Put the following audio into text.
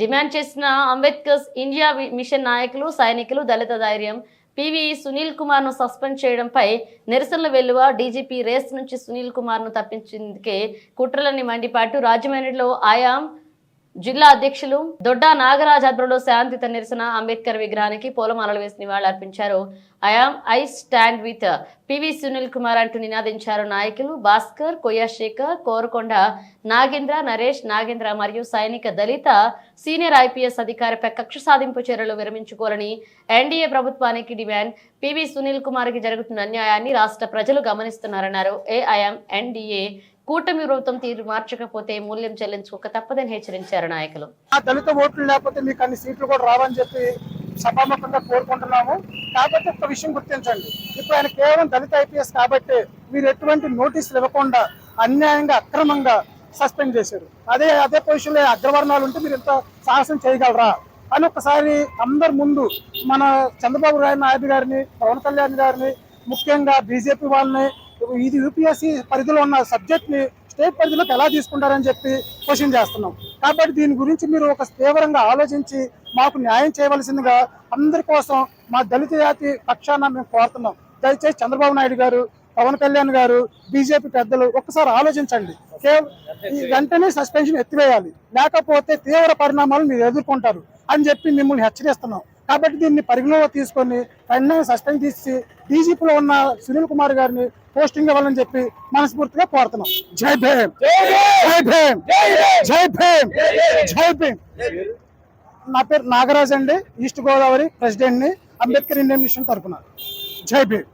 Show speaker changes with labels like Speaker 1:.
Speaker 1: Demand చేసిన Ambedkar India mission నాయకులు సైనికులు దళిత ధైర్యం. పివి సునీల్ కుమార్ను సస్పెండ్ చేయడంపై నిరసనల వెలువ డీజీపీ రేస్ నుంచి సునీల్ కుమార్ను తప్పించేందుకే కుట్రలని మండిపాటు రాజమండ్రిలో ఆయా జిల్లా అధ్యక్షులు దొడ్డా నాగరాజ్ ఆధ్వర్యంలో శాంతిత నిరసన అంబేద్కర్ విగ్రహానికి పూలమాలలు వేసి నివాళులర్పించారు. I am I stand with PV Sunil Kumar అంటూ నినాదించారు నాయకులు భాస్కర్ కొయ్యశేఖర్ కోరుకొండ నాగేంద్ర నరేష్ నాగేంద్ర మరియు సైనిక దళిత సీనియర్ ఐపీఎస్ అధికారిపై కక్ష సాధింపు చర్యలు విరమించుకోవాలని ఎన్డీఏ ప్రభుత్వానికి డిమాండ్. పివి సునీల్ కుమార్కి జరుగుతున్న అన్యాయాన్ని రాష్ట్ర ప్రజలు గమనిస్తున్నారన్నారు. ఏఐఎం ఎన్డీఏ కూటమి ప్రభుత్వం తీరు మార్చకపోతే మూల్యం చెల్లించుకోక తప్పదని హెచ్చరించారు నాయకులు.
Speaker 2: ఆ దళిత ఓట్లు లేకపోతే మీకు అన్ని సీట్లు కూడా రావని చెప్పి సభాముఖంగా కోరుకుంటున్నాము. కాబట్టి ఒక విషయం గుర్తించండి. ఇప్పుడు ఆయన కేవలం దళిత ఐపీఎస్ కాబట్టి మీరు ఎటువంటి నోటీసులు ఇవ్వకుండా అన్యాయంగా అక్రమంగా సస్పెండ్ చేశారు. అదే అదే పొజిషన్లో అగ్రవర్ణాలు ఉంటే మీరు ఇంత సాహసం చేయగలరా? అని ఒకసారి అందరి ముందు మన చంద్రబాబు నాయుడు గారిని పవన్ కళ్యాణ్ గారిని ముఖ్యంగా బీజేపీ వాళ్ళని ఇది యూపీఎస్సీ పరిధిలో ఉన్న సబ్జెక్ట్ని స్టేట్ పరిధిలోకి ఎలా తీసుకుంటారని చెప్పి క్వశ్చన్ చేస్తున్నాం. కాబట్టి దీని గురించి మీరు ఒక తీవ్రంగా ఆలోచించి మాకు న్యాయం చేయవలసిందిగా అందరి కోసం మా దళిత జాతి పక్షాన మేము కోరుతున్నాం. దయచేసి చంద్రబాబు నాయుడు గారు పవన్ కళ్యాణ్ గారు బీజేపీ పెద్దలు ఒక్కసారి ఆలోచించండి. ఈ వెంటనే సస్పెన్షన్ ఎత్తివేయాలి. లేకపోతే తీవ్ర పరిణామాలు మీరు ఎదుర్కొంటారు అని చెప్పి మిమ్మల్ని హెచ్చరిస్తున్నాం. కాబట్టి దీన్ని పరిగణలో తీసుకొని వెంటనే సస్పెండ్ తీసి డీజీపీలో ఉన్న సునీల్ కుమార్ గారిని పోస్టింగ్ ఇవ్వాలని చెప్పి మనస్ఫూర్తిగా కోరుతున్నాం. జై భీమ్! జై భీమ్! జై భీమ్! జై భీమ్! నా పేరు నాగరాజ్ అండి ఈస్ట్ గోదావరి ప్రెసిడెంట్ని అంబేద్కర్ ఇండియన్ మిషన్ తరపున. జై భీమ్!